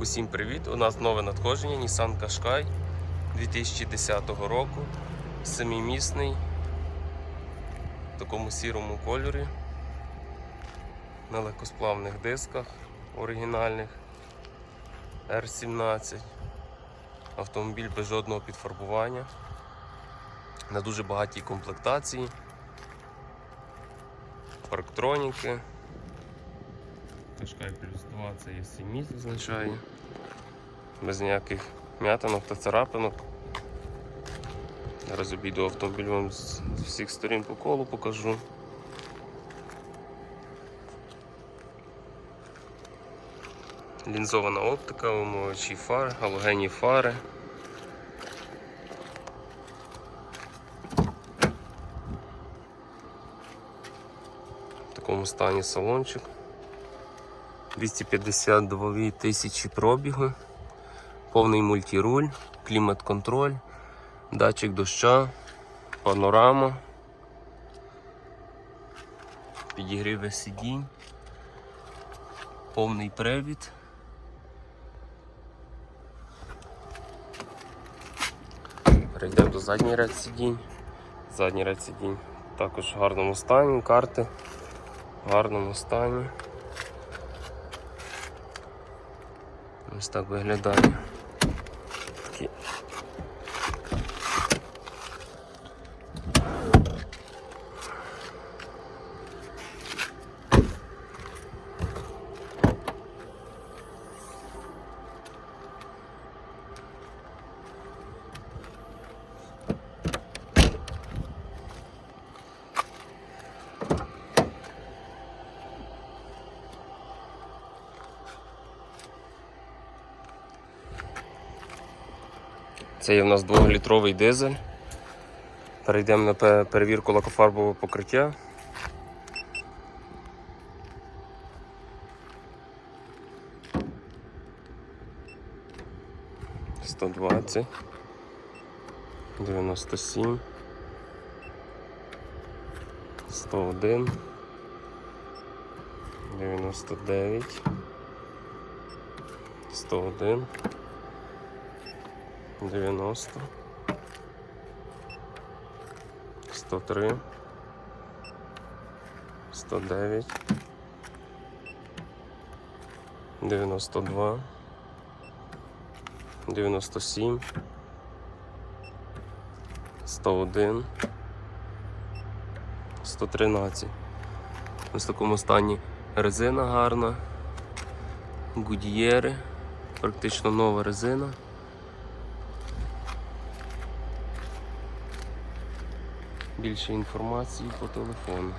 Усім привіт! У нас нове надходження Nissan Qashqai 2010 року. Семимісний в такому сірому кольорі. На легкосплавних дисках оригінальних R17. Автомобіль без жодного підфарбування. На дуже багатій комплектації. Парктроніки. Qashqai плюс 2 це є 7 місць означає. Без ніяких м'ятинок та царапинок. Зараз обійду автомобіль вам з всіх сторін по колу покажу. Лінзована оптика, омивачі фар, галогенні фари. В такому стані салончик. 252 тисячі пробігу, повний мультируль, клімат-контроль, датчик доща, панорама, підігріви сидінь, повний привід. Перейдемо до задній ряд сидінь. Задній ряд сидінь також в гарному стані, карти в гарному стані. Ось так виглядає. Такі. Це є в нас 2-літровий дизель. Перейдемо на перевірку лакофарбового покриття. Сто двадцять, дев'яносто сім, сто один, дев'яносто дев'ять, сто один. 90 103 109 92 97 101 113 Ось в такому стані резина гарна, гудієри, практично нова резина. Більше інформації по телефону.